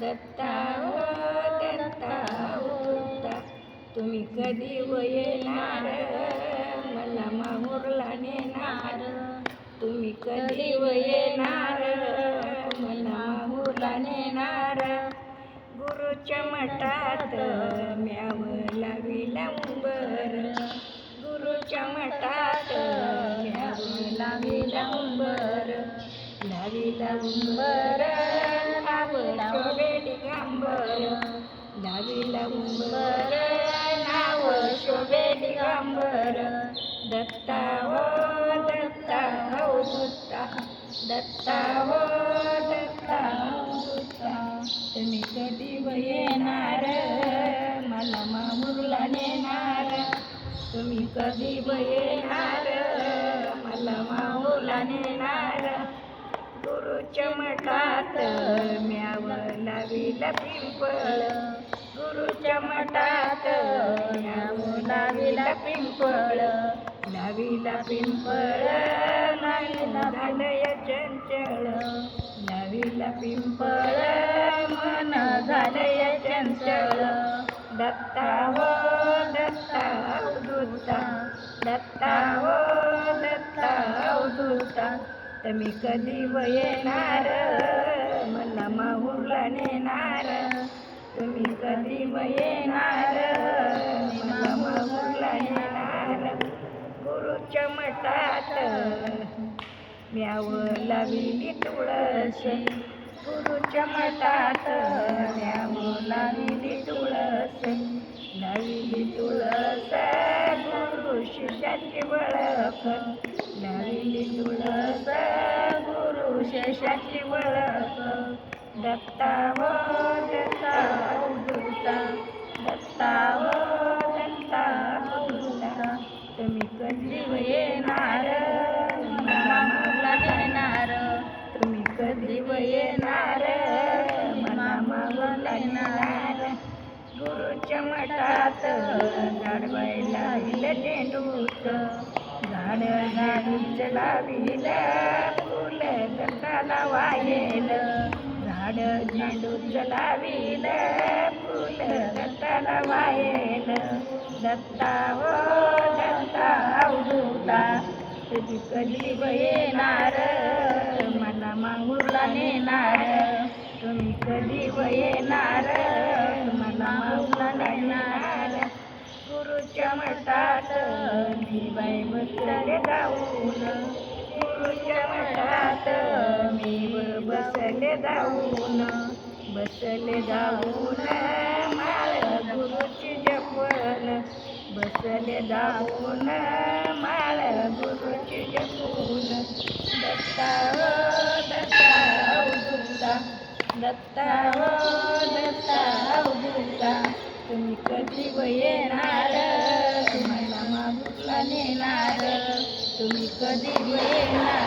दत्ता हो दत्ता दत्ता तुम्ही कधी व येणार? मला माहूरला नेणार. तुम्ही कधी व येणार? मला माहूरला नेणार. गुरुच्या मठात म्यावला विलंबर गुरुच्या मठात म्यावला विलंबर लावी लाविला उंबर लाविला उंबर नाव शोभे दिगंबर दत्ता हो दत्ता हो दत्ता दत्ता हो दत्ता हो दत्ता तुम्ही कधी येणार मला मामुरला नेणार तुम्ही कधी येणार मला मामुरला नेणार मठात म्याव लाविला पिंपळ. गुरुच्या मठात म्याव लावीला पिंपळ. लावीला पिंपळ नाईला झालंय चंचळ. लाविला पिंपळ मन झालंय चंचळ. दत्ता हो दत्ता दुता दत्ता हो दत्ता दुता तुम्ही कधी व येणार? मला माहूरला नेणार. तुम्ही कधी व येणार? मला माहूरला नेणार. गुरुच्या मठात म्यावं लाविली तुळस. गुरुच्या मठात म्यावं लाविली तुळस. लाविली तुळस. गुरु शिष्याची वळख लाविली तुळस. गुरु शिष्याची वळख दत्ता हो दत्ता अवधूता दत्ता हो दत्ता अवधूता तुम्ही कधी व येणार मला येणार तुम्ही कधी व येणार मला येणार गुरुच्या मठात झाडवायला हिल झेंडूच झाड झाडूच लाविल दत्ताला वाયેल झाड झेंडू लाविल फुल दत्ताला वाहेल. दत्ता हो दत्ता अवधूता तुझी कधी येणार. मला मांगूरला नेणार. तुम्ही कधी येणार. मला माहूरला नेणार. गुरुच्या मठात मी बाई बसले जाऊन गुरुच्या मठात बसले जाऊन बसले जाऊन माळ गुरुची जपन बसले जाऊन माळ गुरुची जपून. दत्ता हो दत्ता. अवधूता दत्ता हो दत्ता. अवधूता तुम्ही कधी येणार मला मागुला नेणार? तुम्ही कधी येणार